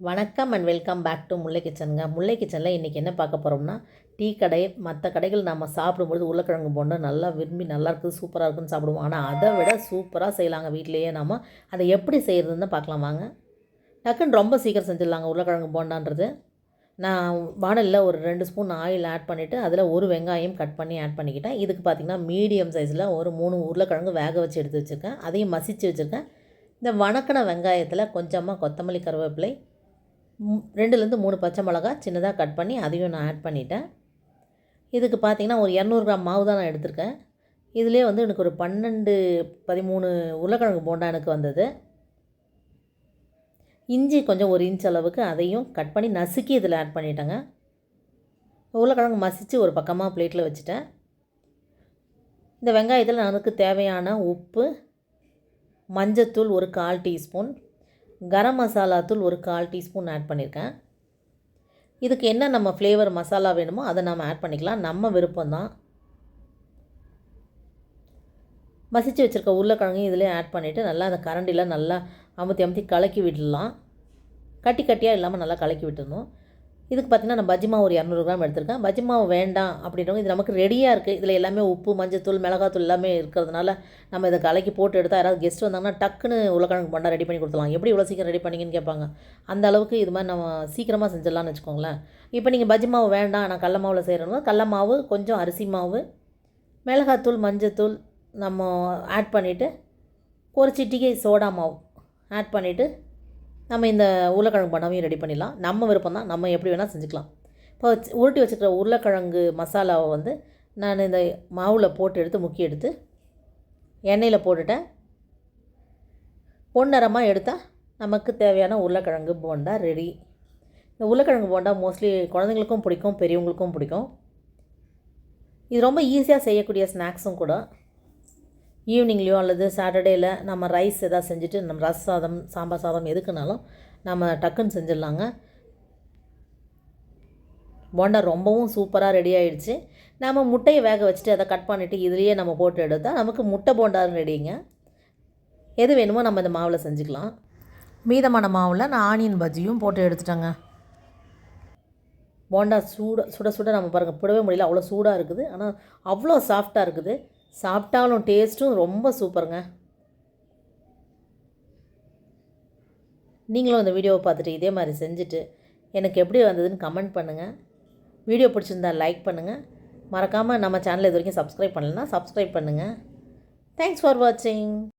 வணக்கம் and welcome back to Mullai கிச்சனுங்க. Mullai கிச்சனில் இன்றைக்கி என்ன பார்க்க போகிறோம்னா டீ கடை மற்ற கடைகள் நம்ம சாப்பிடும்பொழுது உருளைக்கிழங்கு போண்டா நல்லா விரும்பி நல்லா இருக்குது சூப்பராக இருக்குன்னு சாப்பிடுவோம். ஆனால் அதை விட சூப்பராக செய்யலாங்க வீட்டிலேயே நம்ம அதை எப்படி செய்கிறதுன்னு பார்க்கலாம் வாங்க. டக்குன்னு ரொம்ப சீக்கிரம் செஞ்சிடலாங்க உருளைக்கிழங்கு போண்டான்றது. நான் வானலில் ஒரு ரெண்டு ஸ்பூன் ஆயில் ஆட் பண்ணிவிட்டு அதில் ஒரு வெங்காயம் கட் பண்ணி ஆட் பண்ணிக்கிட்டேன். இதுக்கு பார்த்திங்கன்னா மீடியம் சைஸில் ஒரு மூணு உருளைக்கிழங்கு வேக வச்சு எடுத்து வச்சுருக்கேன். அதையும் மசிச்சு வச்சுருக்கேன். இந்த வணக்கின வெங்காயத்தில் கொஞ்சமாக கொத்தமல்லி கருவேப்பிலை ரெண்டுலேருந்து மூணு பச்சை மிளகா சின்னதாக கட் பண்ணி அதையும் நான் ஆட் பண்ணிட்டேன். இதுக்கு பார்த்தீங்கன்னா ஒரு இரநூறு கிராம் மாவு தான் நான் எடுத்திருக்கேன். இதிலே வந்து எனக்கு ஒரு பன்னெண்டு பதிமூணு உருளைக்கிழங்கு போண்டா எனக்கு வந்தது. இஞ்சி கொஞ்சம் ஒரு இன்ச் அளவுக்கு அதையும் கட் பண்ணி நசுக்கி இதில் ஆட் பண்ணிட்டேங்க. உருளைக்கிழங்கு மசித்து ஒரு பக்கமாக பிளேட்டில் வச்சுட்டேன். இந்த வெங்காயத்தில் நமக்கு தேவையான உப்பு மஞ்சத்தூள் ஒரு கால் டீஸ்பூன் கரம் மசாலா தூள் ஒரு கால் டீஸ்பூன் ஆட் பண்ணியிருக்கேன். இதுக்கு என்ன நம்ம ஃப்ளேவர் மசாலா வேணுமோ அதை நம்ம ஆட் பண்ணிக்கலாம். நம்ம விருப்பம்தான். மசித்து வச்சுருக்க உருளைக்கிழங்கையும் இதிலே ஆட் பண்ணிவிட்டு நல்லா அந்த கரண்டியில் நல்லா அமுத்தி அமுத்தி கலக்கி விடலாம். கட்டி கட்டியாக இல்லாமல் நல்லா கலக்கி விட்டுடணும் இதுக்கு பார்த்திங்கன்னா நான் பஜ்ஜி மாவு ஒரு இரநூறு கிராம் எடுத்திருக்கேன். பஜ்ஜி மாவு வேண்டாம் அப்படின்றவங்க இது நமக்கு ரெடியாக இருக்குது இதில் எல்லாமே உப்பு மஞ்சத்தூள் மிளகாத்தூள் எல்லாமே இருக்கிறதுனால நம்ம இதை கலக்கி போட்டு எடுத்தால் யாராவது கெஸ்ட் வந்தாங்கன்னா டக்குன்னு உருளைக்கிழங்கு பண்ணால் ரெடி பண்ணி கொடுத்துலாம் எப்படி இவ்வளோ சீக்கிரம் ரெடி பண்ணிங்கன்னு கேட்பாங்க. அந்த அளவுக்கு இது மாதிரி நம்ம சீக்கிரமாக செஞ்சிடலாம்னு வச்சுக்கோங்களேன். இப்போ நீங்கள் பஜ்ஜி மாவு வேண்டாம் நான் கடல மாவில் செய்கிறோம்னா கடல மாவு கொஞ்சம் அரிசி மாவு மிளகாத்தூள் மஞ்சத்தூள் நம்ம ஆட் பண்ணிவிட்டு ஒரு சிட்டிகை சோடா மாவு ஆட் பண்ணிவிட்டு நம்ம இந்த உருளைக்கிழங்கு பண்ணாமையும் ரெடி பண்ணிடலாம். நம்ம விருப்பம் தான். நம்ம எப்படி வேணால் செஞ்சுக்கலாம். இப்போ வச்சு- உருட்டி வச்சுக்கிற உருளைக்கிழங்கு மசாலாவை வந்து நான் இந்த மாவில் போட்டு எடுத்து முக்கி எடுத்து எண்ணெயில் போட்டுட்டேன். பொன்னரமாக எடுத்தால் நமக்கு தேவையான உருளைக்கிழங்கு போண்டா ரெடி. இந்த உருளைக்கிழங்கு போண்டா மோஸ்ட்லி குழந்தைங்களுக்கும் பிடிக்கும் பெரியவங்களுக்கும் பிடிக்கும். இது ரொம்ப ஈஸியாக செய்யக்கூடிய ஸ்நாக்ஸும் கூட. ஈவினிங்லேயோ அல்லது சாட்டர்டேயில் நம்ம ரைஸ் எதாவது செஞ்சுட்டு நம்ம ரஸ் சாதம் சாம்பார் சாதம் எதுக்குனாலும் நம்ம டக்குன்னு செஞ்சிடலாங்க. போண்டா ரொம்பவும் சூப்பராக ரெடி ஆகிடுச்சு நம்ம முட்டையை வேக வச்சுட்டு அதை கட் பண்ணிவிட்டு இதுலேயே நம்ம போட்டு எடுத்தால் நமக்கு முட்டை போண்டா ரெடிங்க. எது வேணுமோ நம்ம இந்த மாவில் செஞ்சுக்கலாம். மீதமான மாவில் நான் ஆனியன் பஜ்ஜியும் போட்டு எடுத்துட்டேங்க. போண்டா சூட சுட சுட நம்ம பாருங்கள் போடவே முடியல அவ்வளோ சூடாக இருக்குது. ஆனால் அவ்வளோ சாஃப்டாக இருக்குது. சாப்பிட்டாலும் டேஸ்ட்டும் ரொம்ப சூப்பருங்க. நீங்களும் இந்த வீடியோவை பார்த்துட்டு இதே மாதிரி செஞ்சுட்டு எனக்கு எப்படி வந்ததுன்னு கமெண்ட் பண்ணுங்கள் வீடியோ பிடிச்சிருந்தா லைக் பண்ணுங்கள் மறக்காமல் நம்ம சேனலை இது வரைக்கும் சப்ஸ்கிரைப் பண்ணலன்னா சப்ஸ்கிரைப் பண்ணுங்கள் தேங்க்ஸ் ஃபார் வாட்சிங்